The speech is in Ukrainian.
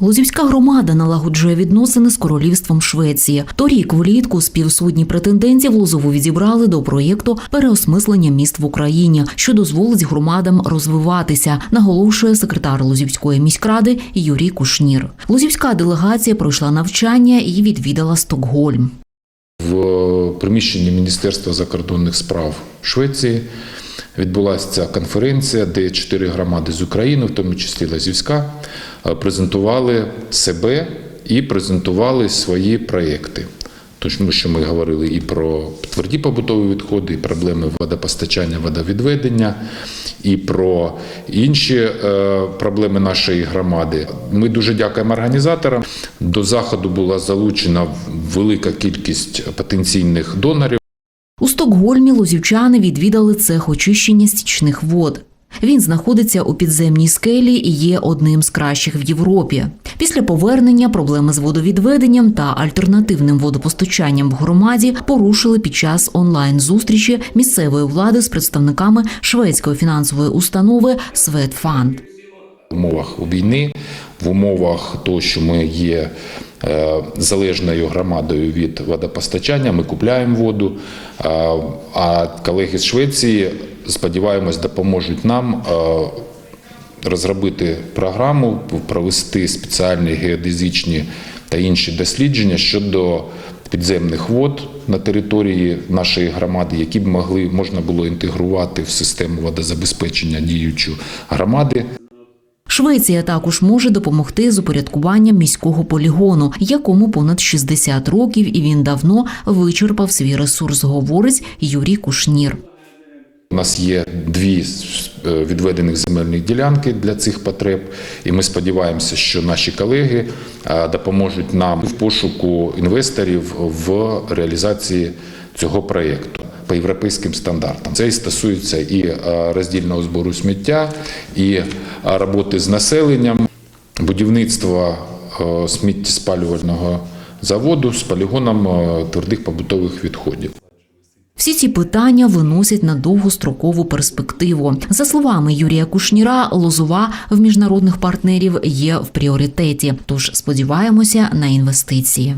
Лозівська громада налагоджує відносини з королівством Швеції. Торік влітку співсудні претендентів Лозову відібрали до проєкту переосмислення міст в Україні, що дозволить громадам розвиватися, наголошує секретар Лозівської міськради Юрій Кушнір. Лозівська делегація пройшла навчання і відвідала Стокгольм. В приміщенні Міністерства закордонних справ Швеції відбулася ця конференція, де чотири громади з України, в тому числі Лазівська, е, презентували себе і презентували свої проєкти. Тому що ми говорили і про тверді побутові відходи, і проблеми водопостачання, водовідведення, і про інші е, проблеми нашої громади. Ми дуже дякуємо організаторам. До заходу була залучена велика кількість потенційних донорів. Стокгольмі лозівчани відвідали цех очищення стічних вод. Він знаходиться у підземній скелі і є одним з кращих в Європі. Після повернення проблеми з водовідведенням та альтернативним водопостачанням в громаді порушили під час онлайн-зустрічі місцевої влади з представниками шведської фінансової установи Светфанд. В умовах війни, в умовах того, що ми є залежною громадою від водопостачання, ми купляємо воду. А- А колеги з Швеції, сподіваємось, допоможуть нам е, розробити програму, провести спеціальні геодезичні та інші дослідження щодо підземних вод на території нашої громади, які б могли можна було інтегрувати в систему водозабезпечення діючу громади. Швеція також може допомогти з упорядкуванням міського полігону, якому понад 60 років, і він давно вичерпав свій ресурс, говорить Юрій Кушнір. У нас є дві е, відведених земельних ділянки для цих потреб, і ми сподіваємося, що наші колеги е, допоможуть нам в пошуку інвесторів в реалізації цього проєкту по європейським стандартам. Це і стосується і е, роздільного збору сміття, і е, роботи з населенням, будівництва е, сміттєспалювального заводу з полігоном твердих побутових відходів. Всі ці питання виносять на довгострокову перспективу. За словами Юрія Кушніра, лозова в міжнародних партнерів є в пріоритеті. Тож сподіваємося на інвестиції.